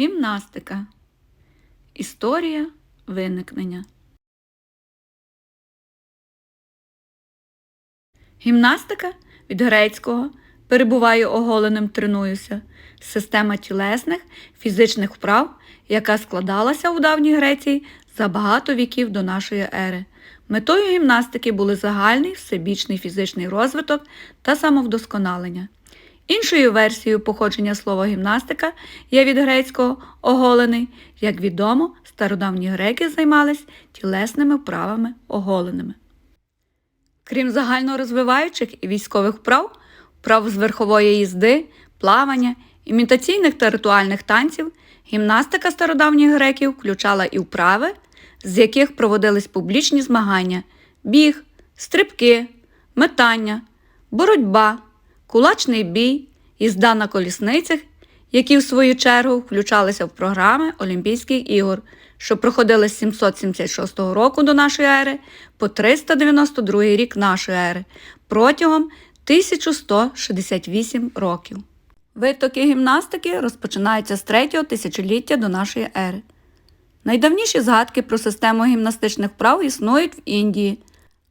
Гімнастика. Історія виникнення. Гімнастика від грецького перебуваю оголеним тренуюся. Система тілесних фізичних вправ, яка складалася у давній Греції за багато віків до нашої ери. Метою гімнастики були загальний всебічний фізичний розвиток та самовдосконалення. Іншою версією походження слова гімнастика є від грецького оголений. Як відомо, стародавні греки займались тілесними вправами оголеними. Крім загальнорозвиваючих і військових вправ, вправ з верхової їзди, плавання, імітаційних та ритуальних танців, гімнастика стародавніх греків включала і вправи, з яких проводились публічні змагання, біг, стрибки, метання, боротьба, кулачний бій, їзда на колісницях, які в свою чергу включалися в програми Олімпійських ігор, що проходили з 776 року до нашої ери по 392 рік нашої ери протягом 1168 років. Витоки гімнастики розпочинаються з третього тисячоліття до нашої ери. Найдавніші згадки про систему гімнастичних вправ існують в Індії,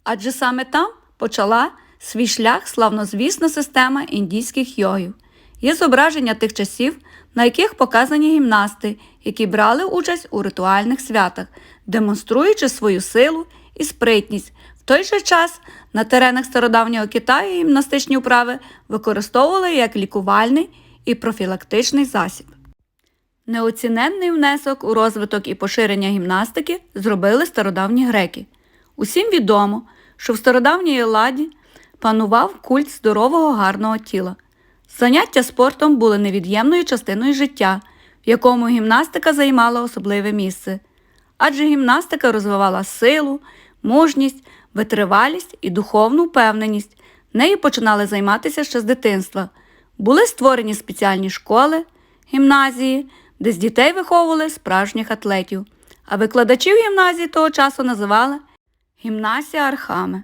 адже саме там почала свій шлях славнозвісна система індійських йогів. Є зображення тих часів, на яких показані гімнасти, які брали участь у ритуальних святах, демонструючи свою силу і спритність. В той же час на теренах стародавнього Китаю гімнастичні вправи використовували як лікувальний і профілактичний засіб. Неоціненний внесок у розвиток і поширення гімнастики зробили стародавні греки. Усім відомо, що в стародавній Елладі панував культ здорового гарного тіла. Заняття спортом були невід'ємною частиною життя, в якому гімнастика займала особливе місце. Адже гімнастика розвивала силу, мужність, витривалість і духовну впевненість. Нею починали займатися ще з дитинства. Були створені спеціальні школи, гімназії, де з дітей виховували справжніх атлетів, а викладачів гімназії того часу називали гімнасіархами.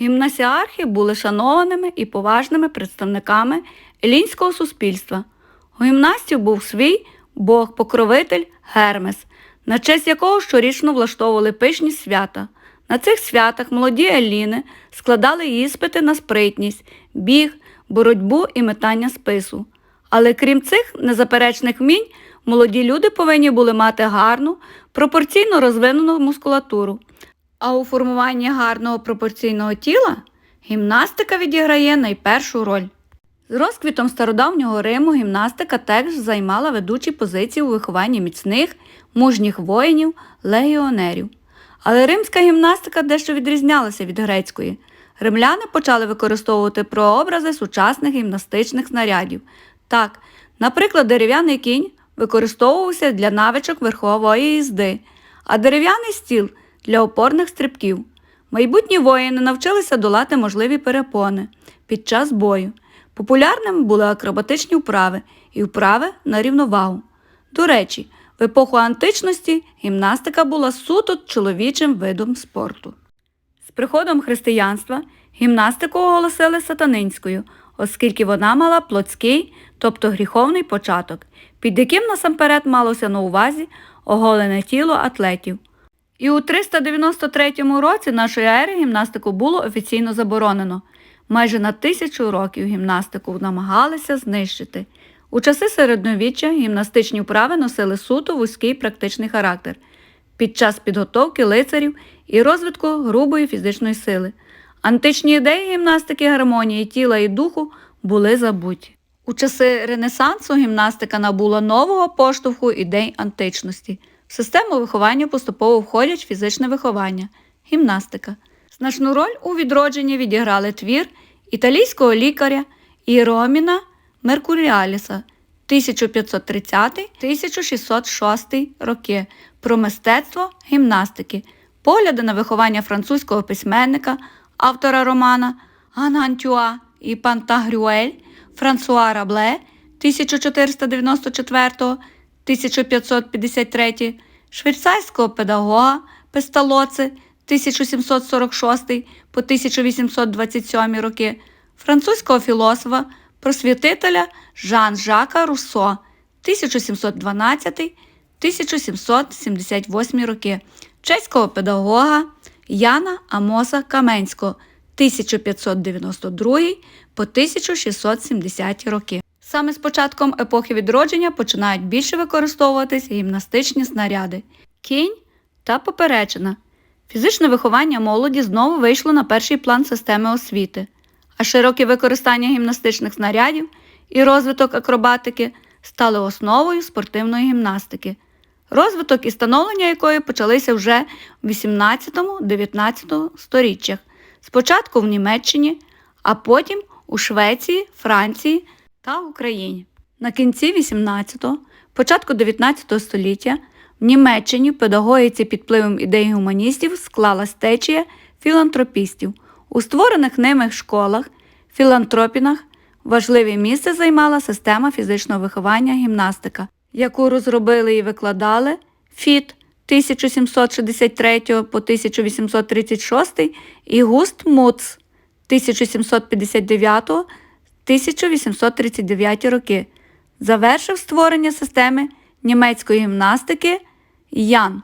Гімнасіархи були шанованими і поважними представниками елінського суспільства. У гімнастів був свій бог-покровитель Гермес, на честь якого щорічно влаштовували пишні свята. На цих святах молоді еліни складали іспити на спритність, біг, боротьбу і метання спису. Але крім цих незаперечних вмінь, молоді люди повинні були мати гарну, пропорційно розвинену мускулатуру. А у формуванні гарного пропорційного тіла гімнастика відіграє найпершу роль. З розквітом стародавнього Риму гімнастика теж займала ведучі позиції у вихованні міцних, мужніх воїнів, легіонерів. Але римська гімнастика дещо відрізнялася від грецької. Римляни почали використовувати прообрази сучасних гімнастичних снарядів. Так, наприклад, дерев'яний кінь використовувався для навичок верхової їзди, а дерев'яний стіл для опорних стрибків. Майбутні воїни навчилися долати можливі перепони під час бою. Популярними були акробатичні вправи і вправи на рівновагу. До речі, в епоху античності гімнастика була суто чоловічим видом спорту. З приходом християнства гімнастику оголосили сатанинською, оскільки вона мала плотський, тобто гріховний початок, під яким насамперед малося на увазі оголене тіло атлетів. І у 393 році нашої ери гімнастику було офіційно заборонено. Майже на тисячу років гімнастику намагалися знищити. У часи середньовіччя гімнастичні вправи носили суто вузький практичний характер під час підготовки лицарів і розвитку грубої фізичної сили. Античні ідеї гімнастики, гармонії тіла і духу були забуті. У часи Ренесансу гімнастика набула нового поштовху ідей античності. Систему виховання поступово входять фізичне виховання, гімнастика. Значну роль у відродженні відіграли твір італійського лікаря Іроміна Меркуріаліса 1530-1606 роки про мистецтво гімнастики, погляди на виховання французького письменника, автора романа Гангантюа і Пантагрюель Франсуа Рабле 1494-1553, швейцарського педагога Песталоци 1746 по 1827 роки, французького філософа, просвітителя Жан Жака Руссо 1712-1778 роки чеського педагога Яна Амоса Каменського 1592 по 1670 роки. Саме з початком епохи відродження починають більше використовуватись гімнастичні снаряди кінь та поперечина. Фізичне виховання молоді знову вийшло на перший план системи освіти, а широке використання гімнастичних снарядів і розвиток акробатики стали основою спортивної гімнастики, розвиток і становлення якої почалися вже в 18-19 сторіччях, спочатку в Німеччині, а потім у Швеції, Франції та Україні. На кінці 18-го, початку 19 століття в Німеччині педагогіці під впливом ідей гуманістів склалась течія філантропістів. У створених ними школах, філантропінах важливе місце займала система фізичного виховання гімнастика, яку розробили і викладали ФІТ 1763 по 1836 і Густ Муц 1759 1839 роки. Завершив створення системи німецької гімнастики Ян.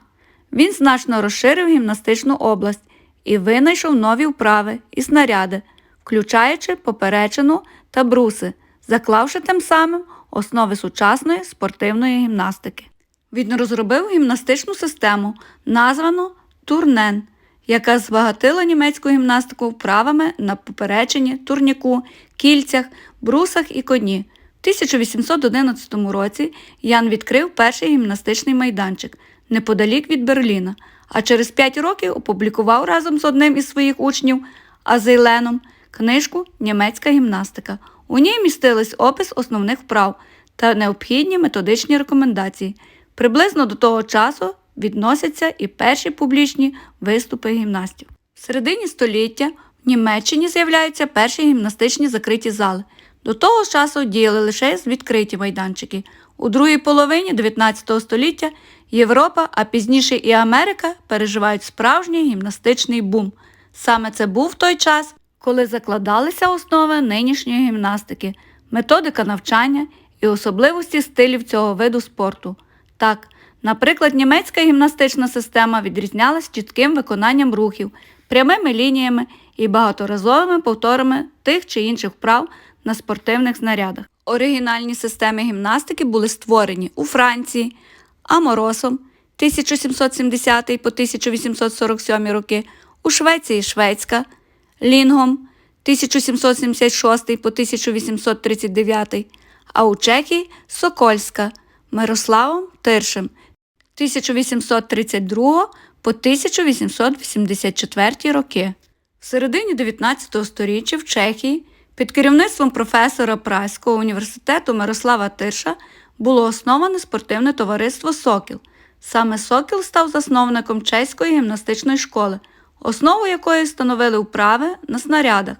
Він значно розширив гімнастичну область і винайшов нові вправи і снаряди, включаючи поперечину та бруси, заклавши тим самим основи сучасної спортивної гімнастики. Він розробив гімнастичну систему, названу турнен, яка збагатила німецьку гімнастику вправами на поперечині, турніку, кільцях, брусах і коні. В 1811 році Ян відкрив перший гімнастичний майданчик неподалік від Берліна, а через 5 років опублікував разом з одним із своїх учнів Азейленом книжку Німецька гімнастика. У ній містились опис основних вправ та необхідні методичні рекомендації. Приблизно до того часу відносяться і перші публічні виступи гімнастів. В середині століття в Німеччині з'являються перші гімнастичні закриті зали. До того часу діяли лише відкриті майданчики. У другій половині 19 століття Європа, а пізніше і Америка переживають справжній гімнастичний бум. Саме це був той час, коли закладалися основи нинішньої гімнастики, методика навчання і особливості стилів цього виду спорту. Так, наприклад, німецька гімнастична система відрізнялась чітким виконанням рухів, прямими лініями і багаторазовими повторами тих чи інших вправ на спортивних знарядах. Оригінальні системи гімнастики були створені у Франції, Аморосом 1770 по 1847 роки, у Швеції Шведська, Лінгом 1776 по 1839, а у Чехії Сокольська Мирославом Тиршем 1832 по 1884 роки. В середині 19 століття в Чехії під керівництвом професора Праського університету Мирослава Тирша було основане спортивне товариство Сокіл. Саме Сокіл став засновником чеської гімнастичної школи, основу якої становили вправи на снарядах,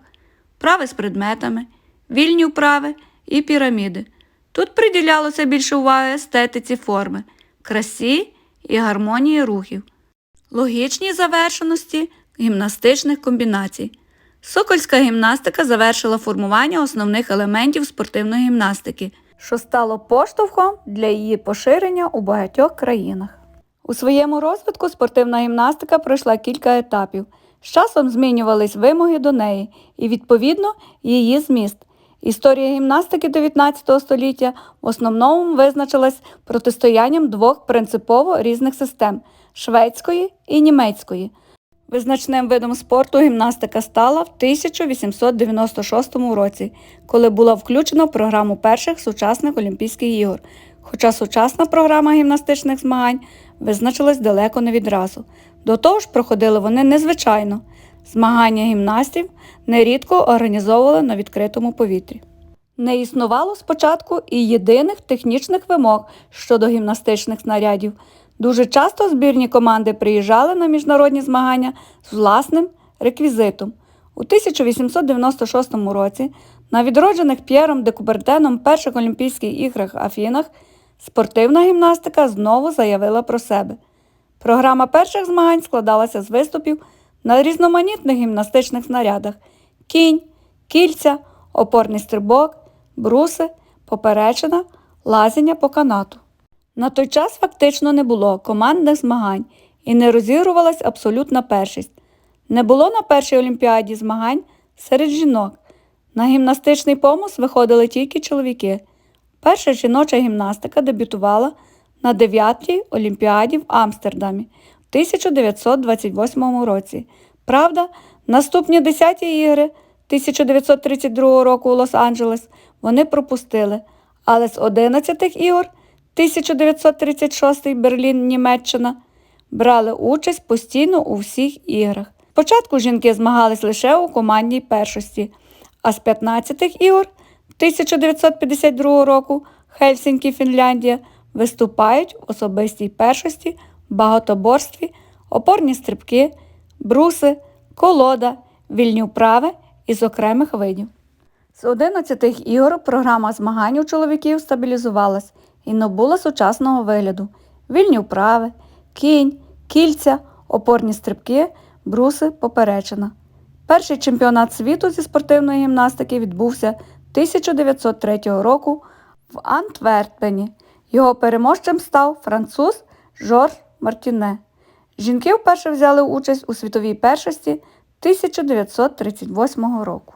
вправи з предметами, вільні вправи і піраміди. Тут приділялося більше уваги естетиці форми, красі і гармонії рухів, логічній завершеності гімнастичних комбінацій. Сокольська гімнастика завершила формування основних елементів спортивної гімнастики, що стало поштовхом для її поширення у багатьох країнах. У своєму розвитку спортивна гімнастика пройшла кілька етапів. З часом змінювались вимоги до неї і, відповідно, її зміст. Історія гімнастики 19 століття в основному визначилась протистоянням двох принципово різних систем шведської і німецької. Визначним видом спорту гімнастика стала в 1896 році, коли була включена в програму перших сучасних Олімпійських ігор. Хоча сучасна програма гімнастичних змагань визначилась далеко не відразу. До того ж, проходили вони незвичайно. Змагання гімнастів нерідко організовували на відкритому повітрі. Не існувало спочатку і єдиних технічних вимог щодо гімнастичних снарядів. Дуже часто збірні команди приїжджали на міжнародні змагання з власним реквізитом. У 1896 році на відроджених П'єром де Кубертеном перших Олімпійських іграх Афінах спортивна гімнастика знову заявила про себе. Програма перших змагань складалася з виступів на різноманітних гімнастичних снарядах: кінь, кільця, опорний стрибок, бруси, поперечина, лазіння по канату. На той час фактично не було командних змагань і не розігрувалась абсолютна першість. Не було на першій олімпіаді змагань серед жінок. На гімнастичний помус виходили тільки чоловіки. Перша жіноча гімнастика дебютувала на 9-й олімпіаді в Амстердамі 1928 році. Правда, наступні 10-ті ігри 1932 року у Лос-Анджелес вони пропустили, але з 11 ігор 1936 Берлін, Німеччина брали участь постійно у всіх іграх. Спочатку жінки змагались лише у командній першості, а з 15 ігор 1952 року Хельсінкі, Фінляндія виступають в особистій першості, багатоборстві, опорні стрибки, бруси, колода, вільні вправи із окремих видів. З 11 ігор програма змагань у чоловіків стабілізувалась і набула сучасного вигляду: вільні вправи, кінь, кільця, опорні стрибки, бруси, поперечина. Перший чемпіонат світу зі спортивної гімнастики відбувся 1903 року в Антверпені. Його переможцем став француз Жорж Мартіне. Жінки вперше взяли участь у світовій першості 1938 року.